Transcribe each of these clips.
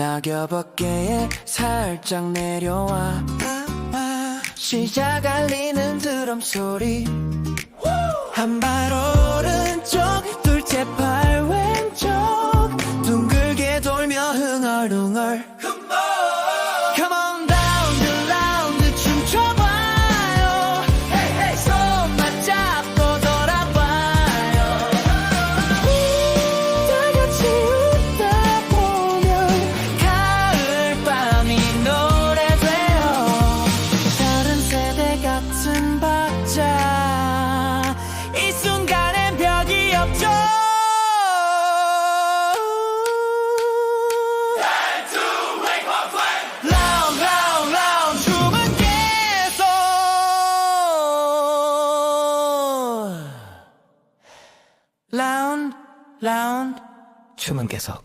낙엽 어깨에 살짝 내려와. 시작 알리는 드럼 소리. 한 발 오른쪽 주문께서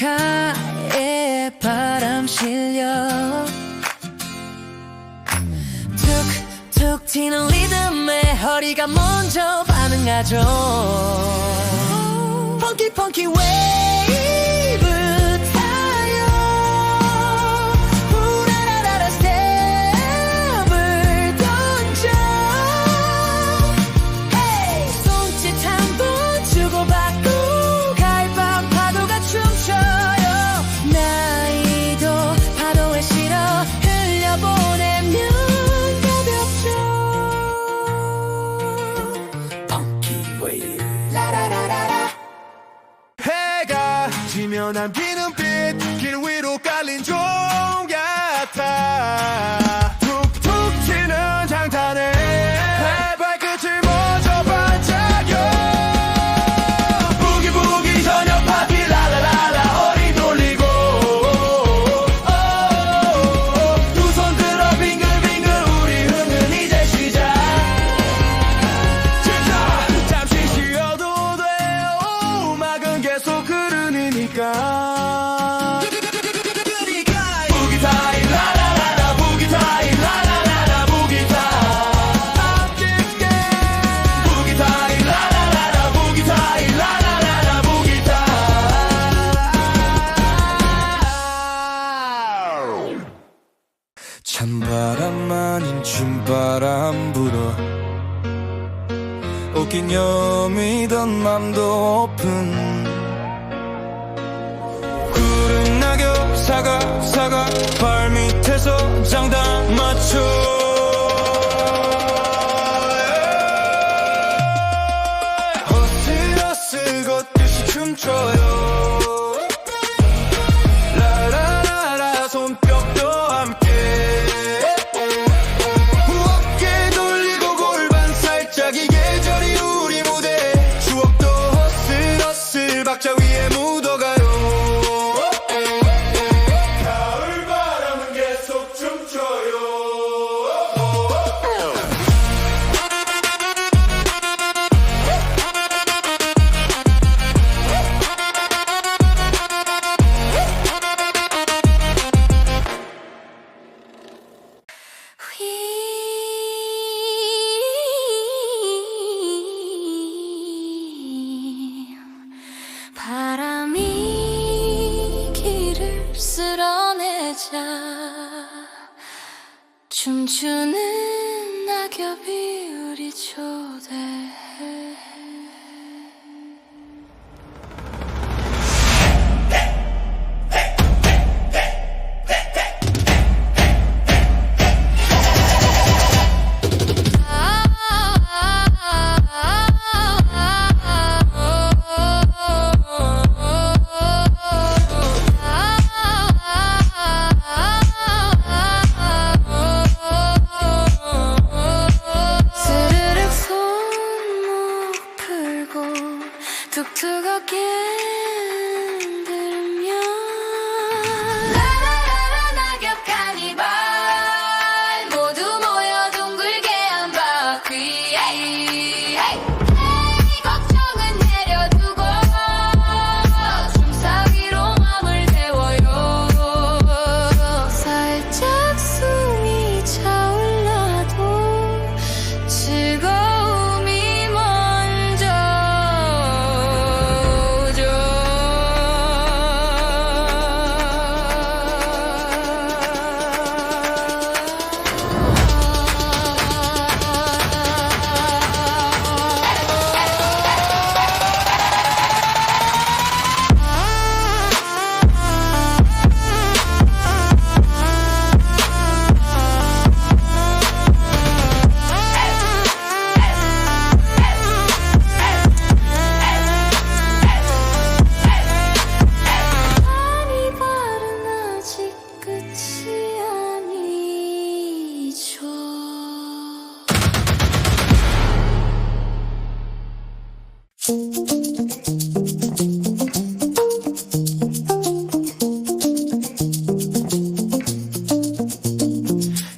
창가에 바람 실려. 툭툭 튀는 리듬에 허리가 먼저 반응하죠. 펑키 펑키 웨이. 그래서 장단 맞춰 춤춰요.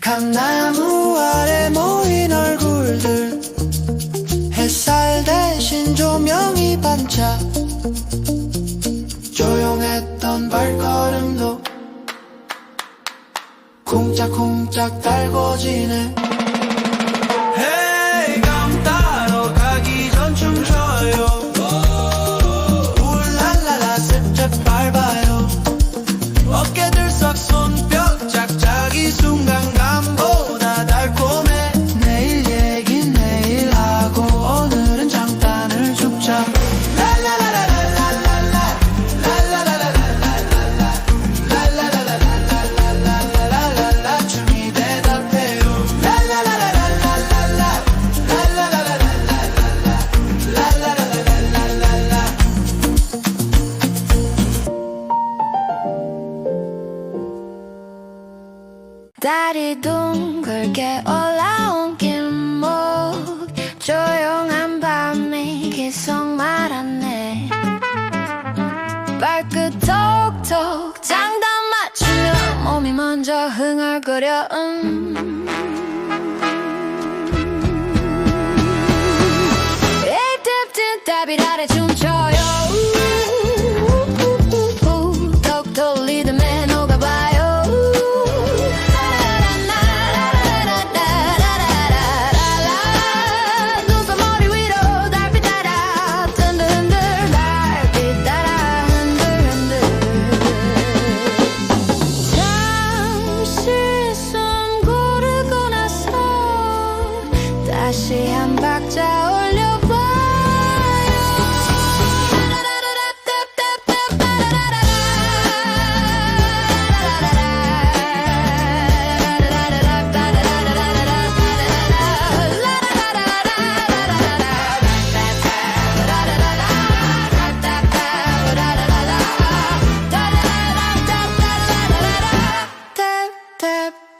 감나무 아래 모인 얼굴들. 햇살 대신 조명이 반짝. 조용했던 발걸음도 쿵짝쿵짝 달궈지네. longer get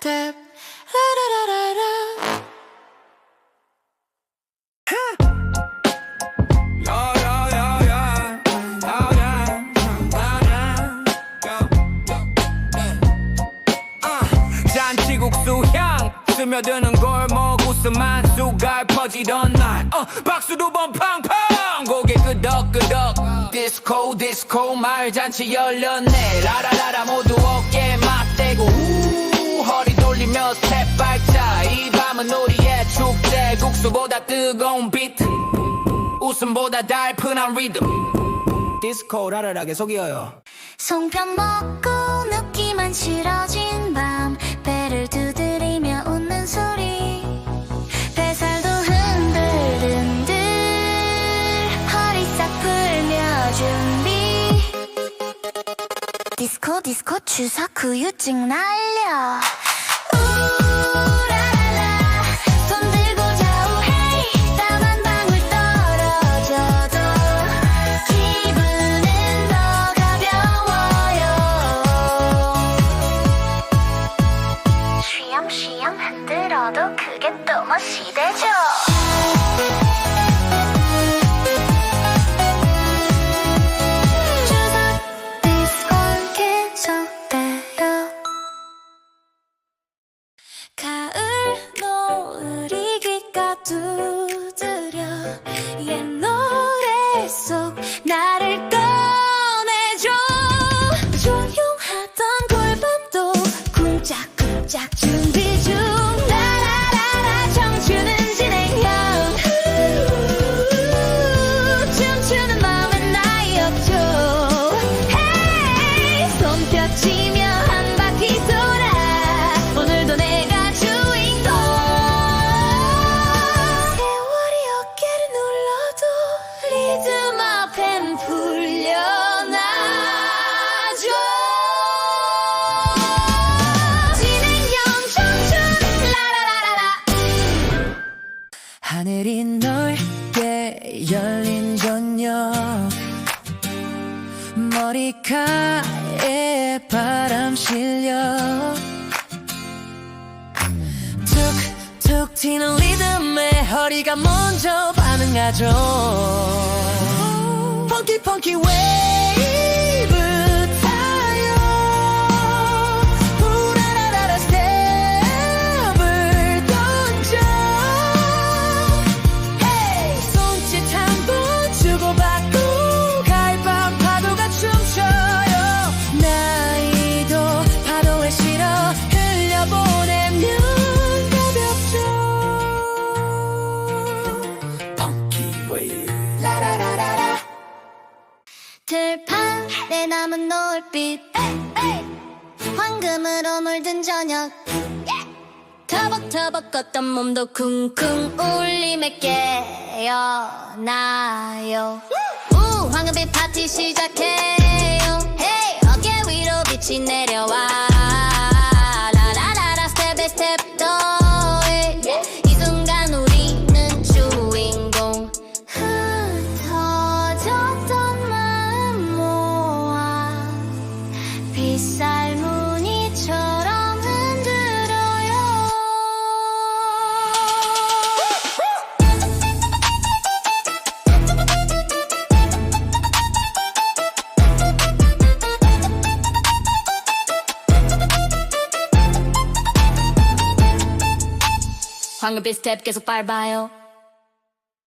tap. La-da-da-da-da. 잔치국수 향 스며드는 골목 웃음 한 수갈 퍼지던 날. 어, 박수 두 번 팡팡. 고개 끄덕끄덕. 디스코 디스코. 말잔치 열렸네. 라라라라 모두 어깨 맞대고. 우, 돌리며 스텝 발자. 이 밤은 우리의 축제. 국수보다 뜨거운 비트 웃음보다 달큰한 리듬 디스코 라라라 계속 이어요. 송편 먹고 눕기만 싫어진 밤. 배를 두드리며 웃는 소리. 뱃살도 흔들흔들 허리 싹 풀며 준비. 디스코 디스코 추석 후유증 날려 되죠. 추석 디스코 계속돼요 가을 노을이 귓가 두드려 옛 노래 속 나를 실려. 툭툭 튀는 리듬에 허리가 먼저 반응하죠. 펑키 펑키 웨이 감은 노을빛. 황금으로 물든 저녁. 터벅터벅 걷던 몸도 쿵쿵 울림에 깨어나요. 우 황금빛 파티 시작해요. 헤이 어깨 위로 빛이 내려와 빗살무늬처럼 흔들어요. 황금빛 스텝 계속 밟아요